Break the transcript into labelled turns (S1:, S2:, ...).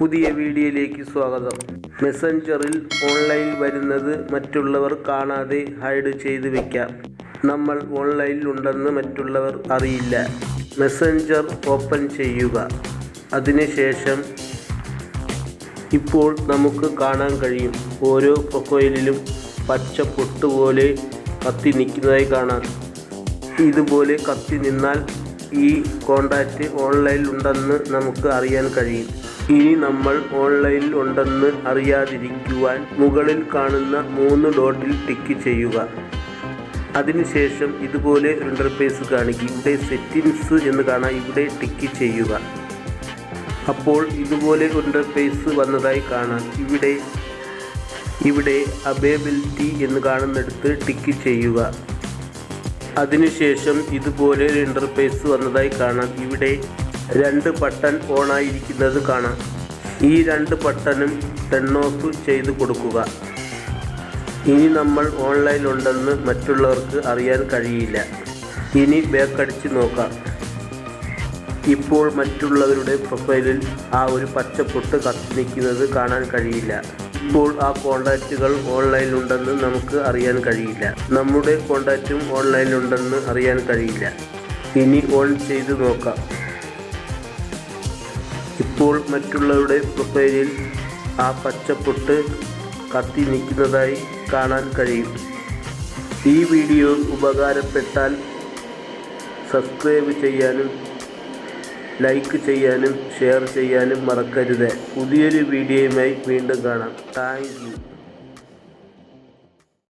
S1: പുതിയ വീഡിയോയിലേക്ക് സ്വാഗതം. മെസ്സഞ്ചറിൽ ഓൺലൈൻ വരുന്നത് മറ്റുള്ളവർ കാണാതെ ഹൈഡ് ചെയ്ത് വെക്കാം. നമ്മൾ ഓൺലൈനിൽ ഉണ്ടെന്ന് മറ്റുള്ളവർ അറിയില്ല. മെസ്സഞ്ചർ ഓപ്പൺ ചെയ്യുക. അതിനുശേഷം ഇപ്പോൾ നമുക്ക് കാണാൻ കഴിയും. ഓരോ പ്രൊഫൈലിലും പച്ച പൊട്ടുപോലെ കത്തി നിൽക്കുന്നതായി കാണാം. ഇതുപോലെ കത്തി നിന്നാൽ ഈ കോണ്ടാക്റ്റ് ഓൺലൈനിൽ ഉണ്ടെന്ന് നമുക്ക് അറിയാൻ കഴിയും. ഇനി നമ്മൾ ഓൺലൈനിൽ ഉണ്ടെന്ന് അറിയാതിരിക്കുവാൻ മുകളിൽ കാണുന്ന മൂന്ന് ഡോട്ടിൽ ടിക്ക് ചെയ്യുക. അതിനുശേഷം ഇതുപോലെ ഒരു ഇന്റർഫേസ് കാണിക്കും ഇവിടെ സെറ്റിംഗ്സ് എന്ന് കാണാം. ഇവിടെ ടിക്ക് ചെയ്യുക. അപ്പോൾ ഇതുപോലെ ഒരു ഇന്റർഫേസ് വന്നതായി കാണാം. ഇവിടെ ഇവിടെ അവൈലബിലിറ്റി എന്ന് കാണുന്നിടത്ത് ടിക്ക് ചെയ്യുക. അതിനുശേഷം ഇതുപോലെ ഒരു ഇന്റർഫേസ് വന്നതായി കാണാം. ഇവിടെ രണ്ട് ബട്ടൺ ഓണായിരിക്കുന്നത് കാണാം. ഈ രണ്ട് ബട്ടണും ടൺ ഓഫ് ചെയ്ത് കൊടുക്കുക. ഇനി നമ്മൾ ഓൺലൈനിലുണ്ടെന്ന് മറ്റുള്ളവർക്ക് അറിയാൻ കഴിയില്ല. ഇനി ബേക്കടിച്ച് നോക്കാം. ഇപ്പോൾ മറ്റുള്ളവരുടെ പ്രൊഫൈലിൽ ആ ഒരു പച്ചപ്പൊട്ട് കത്തിനിക്കുന്നത് കാണാൻ കഴിയില്ല. ഇപ്പോൾ ആ കോണ്ടാക്റ്റുകൾ ഓൺലൈനിലുണ്ടെന്ന് നമുക്ക് അറിയാൻ കഴിയില്ല. നമ്മുടെ കോണ്ടാക്റ്റും ഓൺലൈനിലുണ്ടെന്ന് അറിയാൻ കഴിയില്ല. ഇനി ഓൺ ചെയ്ത് നോക്കാം. ഇപ്പോൾ മറ്റുള്ളവരുടെ പ്രൊഫൈലിൽ ആ പച്ചപ്പൊട്ട് കത്തി നിൽക്കുന്നതായി കാണാൻ കഴിയും. ഈ വീഡിയോ ഉപകാരപ്പെട്ടാൽ സബ്സ്ക്രൈബ് ചെയ്യാനും ലൈക്ക് ചെയ്യാനും ഷെയർ ചെയ്യാനും മറക്കരുത്. പുതിയൊരു വീഡിയോയുമായി വീണ്ടും കാണാം. താങ്ക്